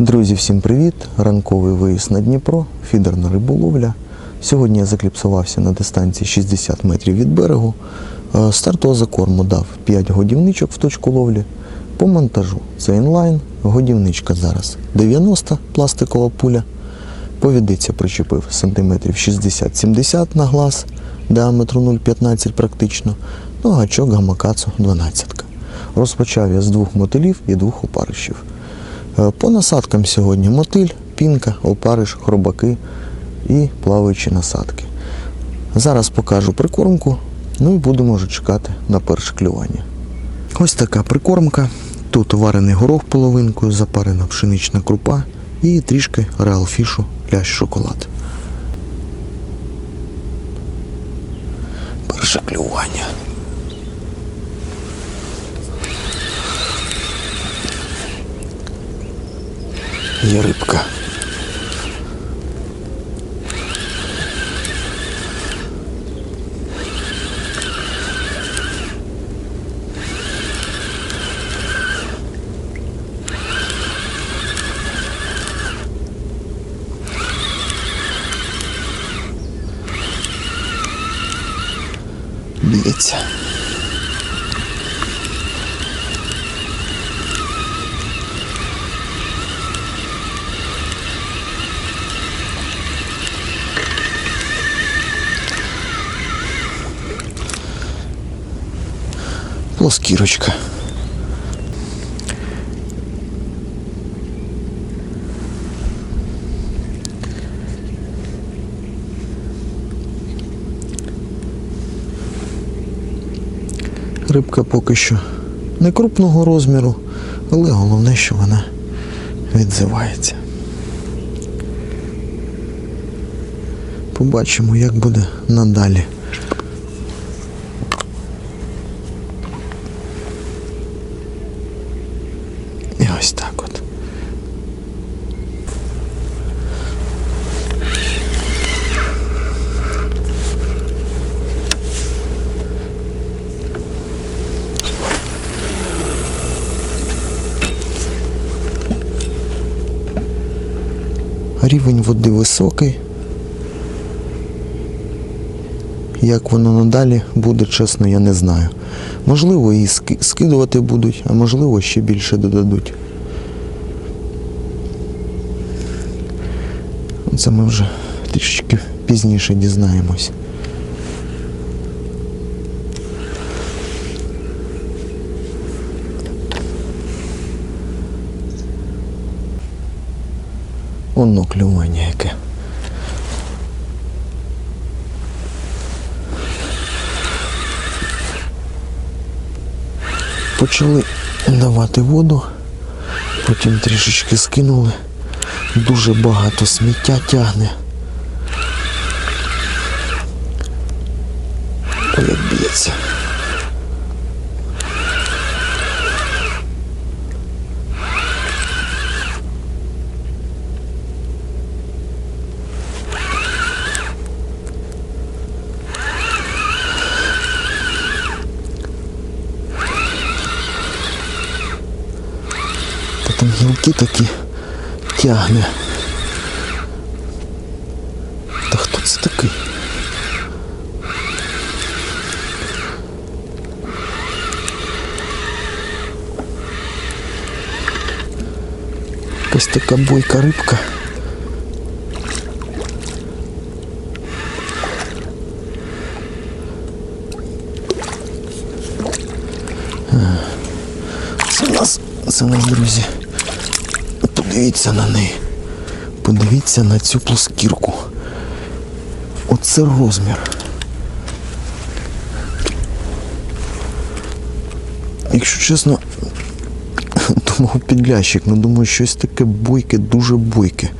Друзі, всім привіт! Ранковий виїзд на Дніпро, фідерна риболовля. Сьогодні я закліпсувався на дистанції 60 метрів від берегу. Е, Стартового закорму дав 5 годівничок в точку ловлі. По монтажу це інлайн, годівничка зараз 90 пластикова пуля. Повідиця причепив сантиметрів 60-70 на глаз, діаметру 0,15 практично. Ну, гачок гамакацу 12. Розпочав я з двох мотилів і двох опарищів. Е, По насадкам сьогодні мотиль, пінка, опариш, хробаки і плаваючі насадки. Зараз покажу прикормку, ну і будемо вже чекати на перше клювання. Ось така прикормка. Тут варений горох половинкою, запарена пшенична крупа і трішки реалфішу лящ шоколад. Перше клювання. Є рибка. Б'ється. Плоскірочка. Рибка поки що не крупного розміру, але головне, що вона відзивається. Побачимо, як буде надалі. І ось так от. Рівень води високий. Як воно надалі буде, чесно, я не знаю. Можливо, і скидувати будуть, а можливо, ще більше додадуть. Це ми вже трішечки пізніше дізнаємось. Воно клювання яке. Почали давати воду, потім трішечки скинули. Дуже багато сміття тягне. гілки такі тягне. Та хто це такий? Якась така бойка рибка. Це в нас, це в нас, друзі. Подивіться на неї. Подивіться на цю плоскірку. Оце розмір. Якщо чесно, думав підлящик, ну думаю, щось таке бойке, дуже бойке.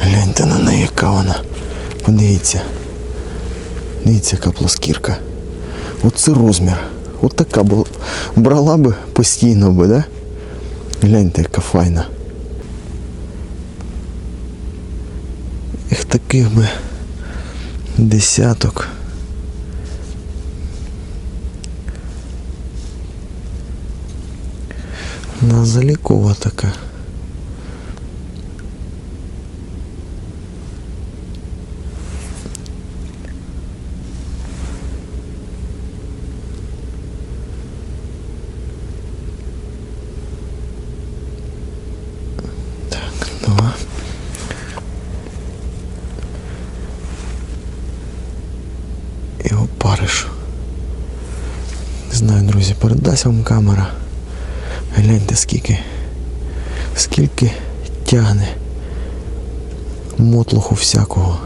Гляньте на неї, яка вона. Подивіться. Дивіться, яка плоскірка. Оце розмір. От така була. Брала би постійно би, да? Гляньте, яка файна. Їх таких би десяток. У залікова така. Друзі, передасть вам камера. Гляньте скільки. Скільки тягне мотлуху всякого.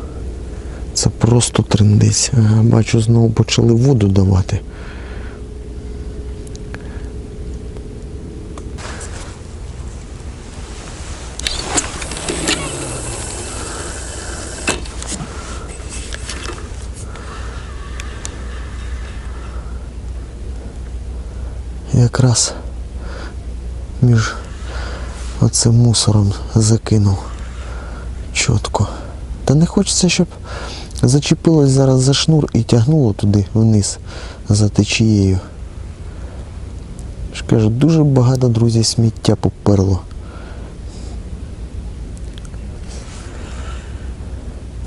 Це просто трендець. Бачу, знову почали воду давати. Між оцим мусором закинув чітко. Та не хочеться, щоб зачепилось зараз за шнур і тягнуло туди вниз за течією. кажу, дуже багато, друзі, сміття поперло.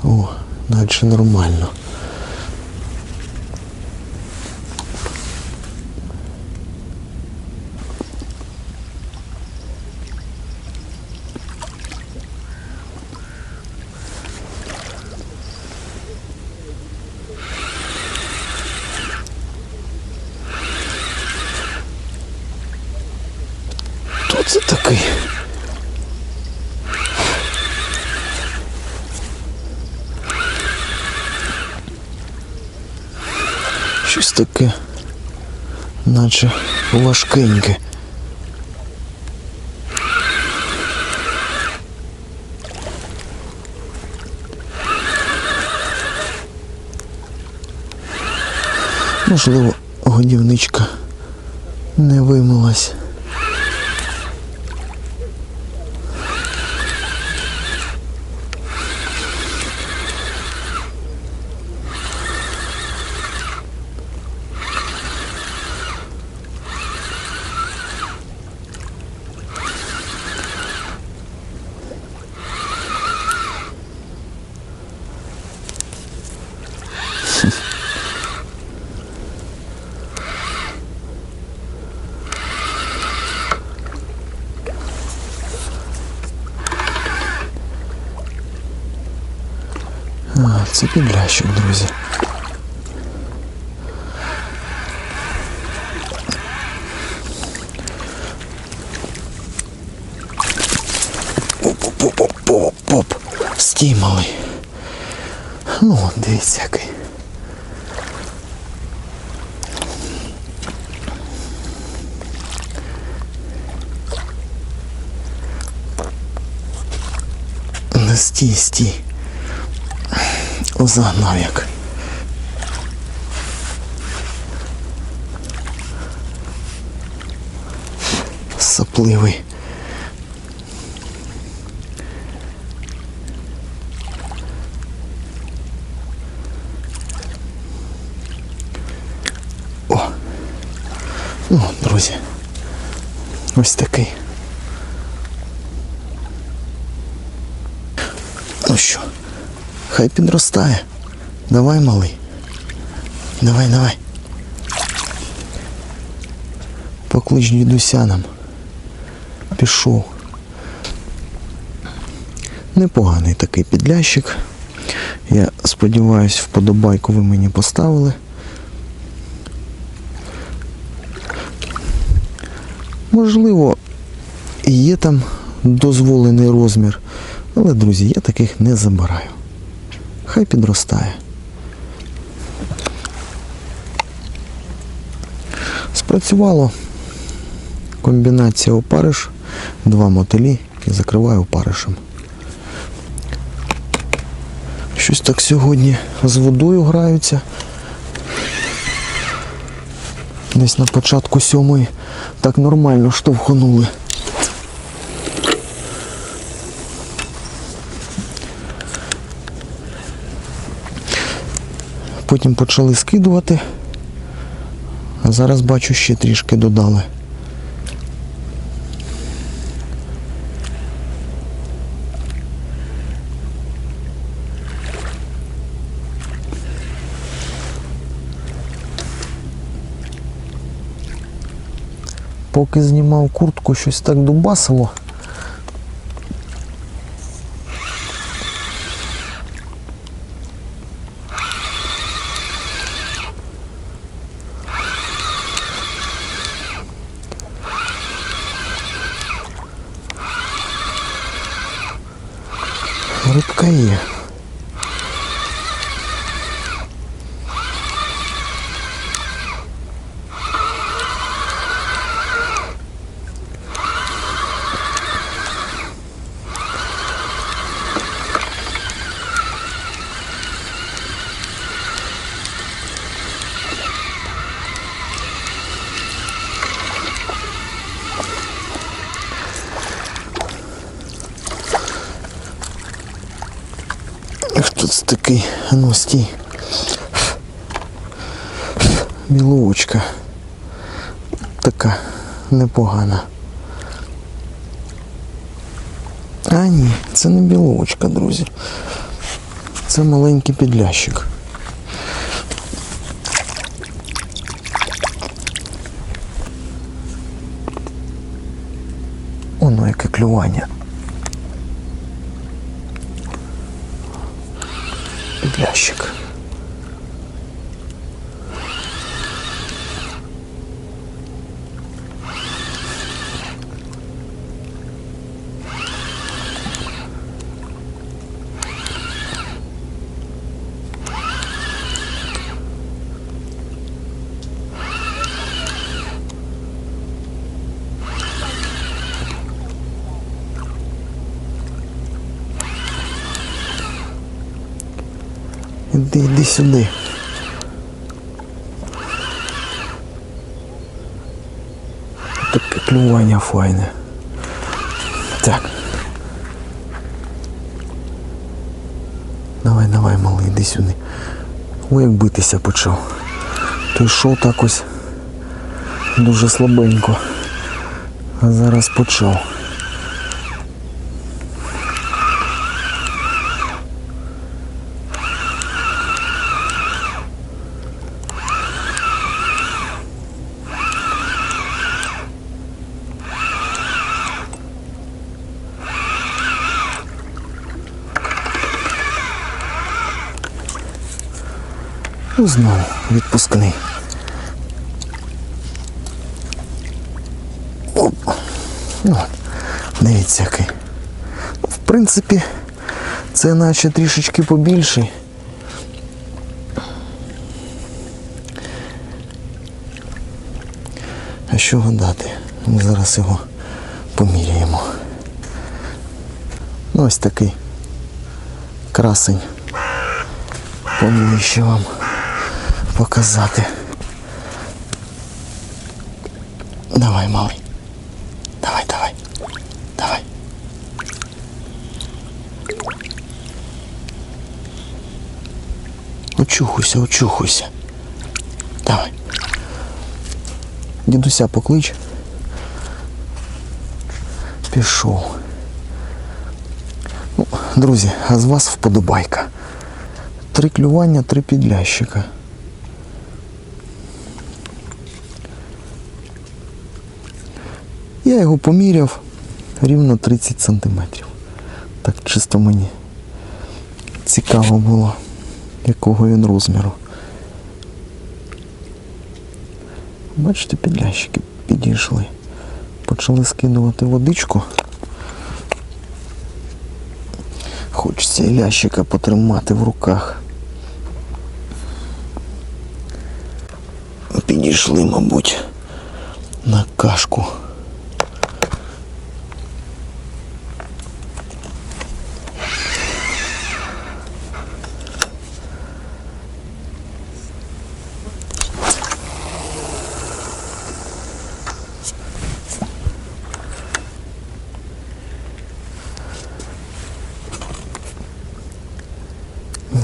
О, наче нормально. Хто це такий? Щось таке, наче важкеньке. Можливо, годівничка не вимилась. А, це підлящик, друзі. Оп-оп-оп-оп-оп. Стій, малий. Ну, от, дивіться який. Не стій, стій. Загнав як. Сапливий. О! Ну, друзі. Ось такий. Ну що? Хай підростає. Давай, малий. Давай, давай. Поклич дідуся нам. Пішов. Непоганий такий підлящик. Я сподіваюсь, вподобайку ви мені поставили. Можливо, є там дозволений розмір, але, друзі, я таких не забираю. Хай підростає. Спрацювало комбінація опариш, два мотилі, які закриваю опаришем. Щось так сьогодні з водою граються. Десь на початку сьомої так нормально штовханули. потім почали скидувати. А зараз бачу ще трішки додали. Поки знімав куртку, щось так дубасило. Такий? Ну, стій. Біловочка. Така непогана. А ні, це не біловочка, друзі. Це маленький підлящик. Оно яке клювання. Підлящик. Сюди. Таке клювання файне. Так. Давай, давай, малий, іди сюди. Ой, як битися почав. То йшов так ось дуже слабенько. А зараз почав. Ну, знову відпускний. Оп. Ну, дивіться який. Ну, В принципі, це наче трішечки побільший. А що гадати? Ми зараз його поміряємо. Ну, ось такий красень. Поближче вам показати. Давай, малий. Давай, давай. Давай. Очухуйся, очухуйся. Давай. Дідуся поклич. Пішов. Ну, друзі, а з вас вподобайка. Три клювання, три підлящика. Я його поміряв рівно 30 сантиметрів. Так чисто мені цікаво було, якого він розміру. Бачите, підлящики підійшли. Почали скидувати водичку. Хочеться і лящика потримати в руках. Підійшли, мабуть, на кашку.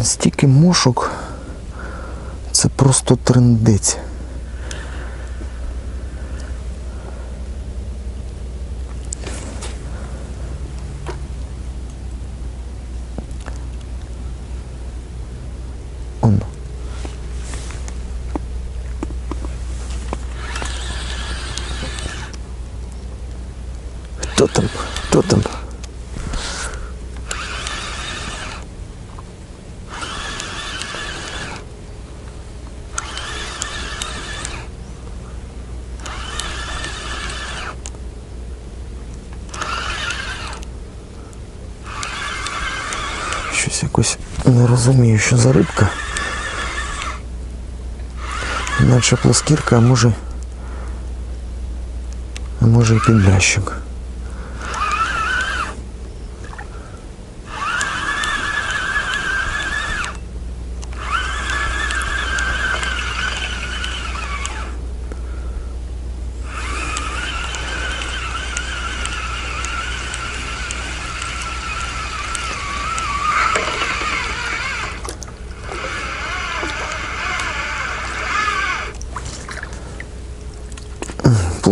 Стільки мошок. Це просто трендець. Хто там? Хто там? Щось якось не розумію, що за рибка. Наче плоскірка, а може. А може і підлящик.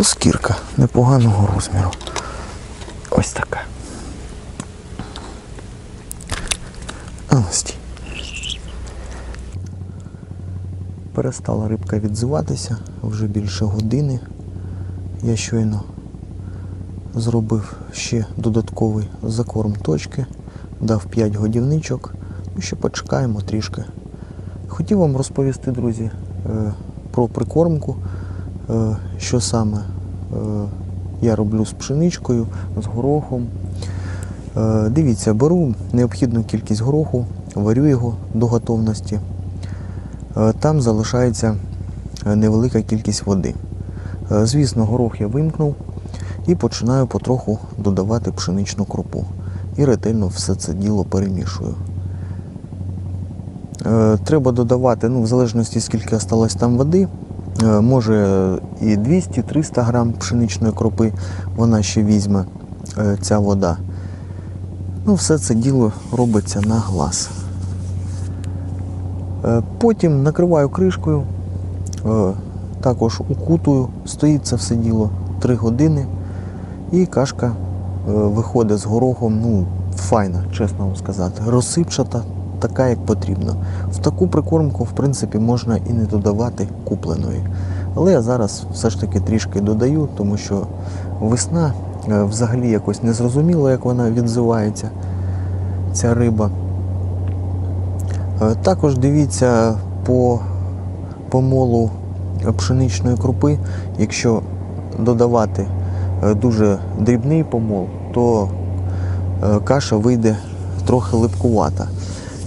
Плоскірка непоганого розміру. Ось така. А, стій. Перестала рибка відзиватися вже більше години. Я щойно зробив ще додатковий закорм точки, дав 5 годівничок. Ми ще почекаємо трішки. Хотів вам розповісти, друзі, е, про прикормку, що саме е, я роблю з пшеничкою, з горохом. Е, Дивіться, беру необхідну кількість гороху, варю його до готовності. Е, Там залишається е, невелика кількість води. Е, Звісно, горох я вимкнув і починаю потроху додавати пшеничну крупу. І ретельно все це діло перемішую. Е, Треба додавати, ну, в залежності скільки осталось там води, е, може і 200-300 грам пшеничної крупи вона ще візьме е, ця вода. Ну, все це діло робиться на глаз. Е, Потім накриваю кришкою, е, також укутую, стоїть це все діло 3 години, і кашка е, виходить з горохом, ну, файна, чесно вам сказати, розсипчата, така, як потрібно. В таку прикормку, в принципі, можна і не додавати купленої. Але я зараз все ж таки трішки додаю, тому що весна е, взагалі якось не зрозуміло, як вона відзивається, ця риба. Е, Також дивіться по помолу пшеничної крупи, якщо додавати е, дуже дрібний помол, то каша вийде трохи липкувата.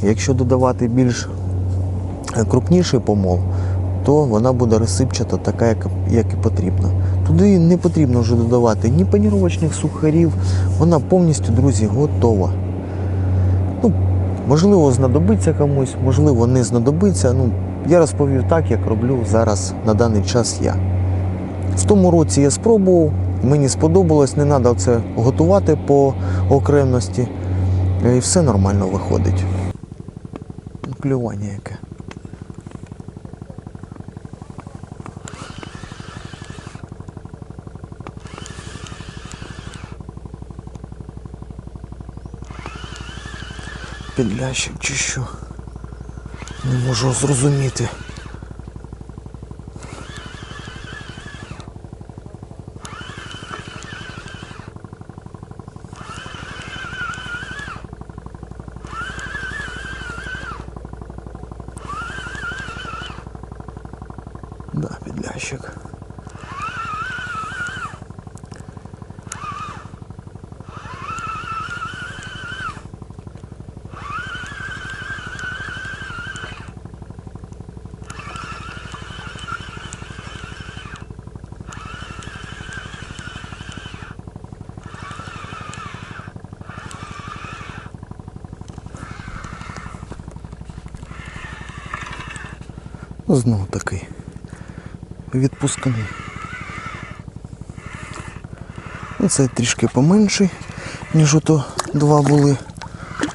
Якщо додавати більш е, крупніший помол, то вона буде розсипчата, така, як, і потрібно. Туди не потрібно вже додавати ні паніровочних сухарів, вона повністю, друзі, готова. Ну, можливо, знадобиться комусь, можливо, не знадобиться. Ну, я розповів так, як роблю зараз на даний час я. В тому році я спробував, мені сподобалось, не треба це готувати по окремості. І все нормально виходить. Клювання яке. Підлящик чи що? Не можу зрозуміти. Да, підлящик. Знову такий відпусканий. Ну, Це трішки поменший, ніж ото два були,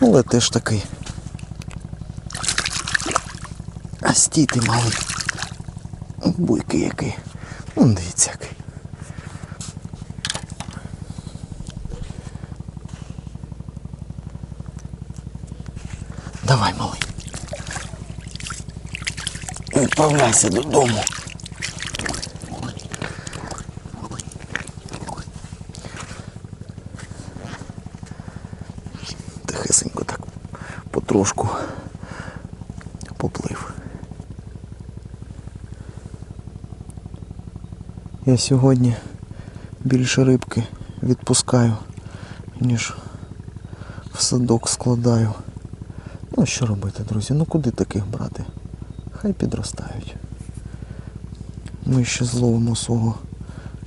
але теж такий. А стій ти малий. Буйки який. Вон дивіться який. Давай, малий. Відправляйся додому. Потрошку поплив. Я сьогодні більше рибки відпускаю, ніж в садок складаю. Ну що робити, друзі? Ну куди таких брати? Хай підростають. Ми ще зловимо свого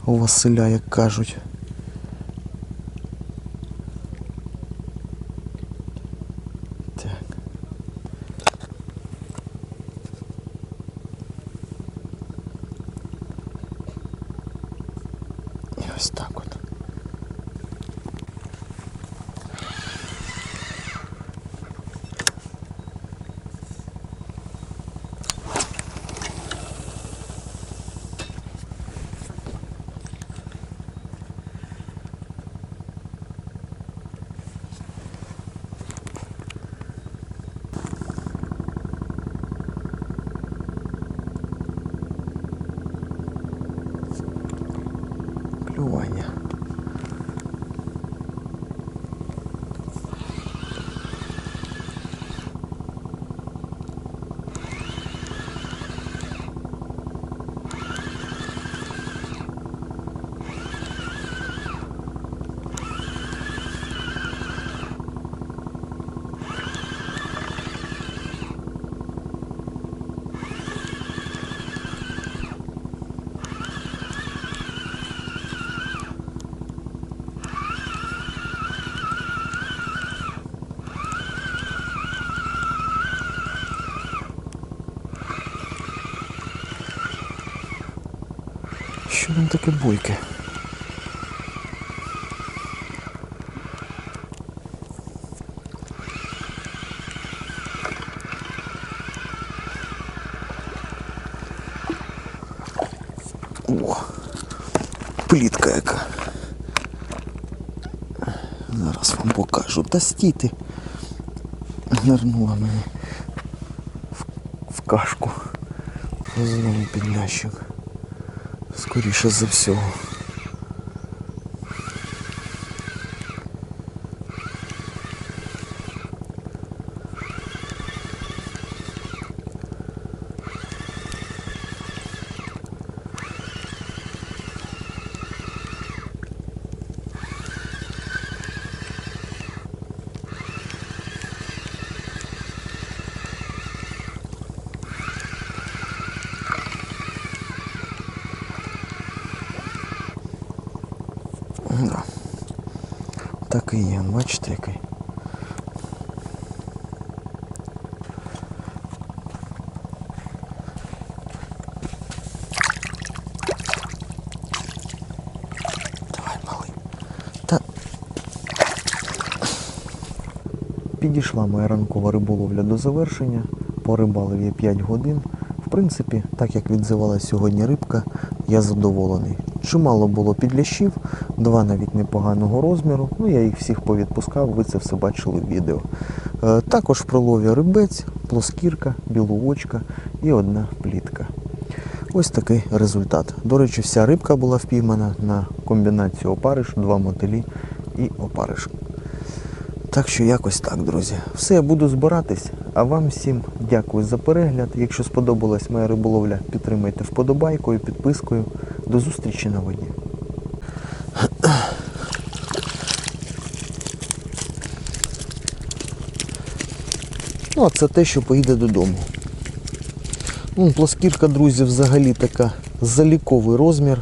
Василя, як кажуть. Так. І ось так от. Клювання. Що він таке бойке? О, плітка яка. Зараз вам покажу. Та стійте. Нирнула мені в, в кашку. Знову підлящик. Скоріше за всього. Є, бачите який. Давай, малий. Та... Підійшла моя ранкова риболовля до завершення. Порибалив я 5 годин. В принципі, так як відзивалась сьогодні рибка, я задоволений. Чимало було підлящів, два навіть непоганого розміру. Ну я їх всіх повідпускав, ви це все бачили в відео. Е, Також в прилові рибець, плоскірка, білоочка і одна плітка. Ось такий результат. До речі, вся рибка була впіймана на комбінацію опариш, два мотилі і опариш. Так що якось так, друзі. Все, я буду збиратись. А вам всім дякую за перегляд. Якщо сподобалась моя риболовля, підтримайте вподобайкою, підпискою. До зустрічі на воді. Ну, а це те, що поїде додому. Ну, плоскірка, друзі, взагалі така заліковий розмір.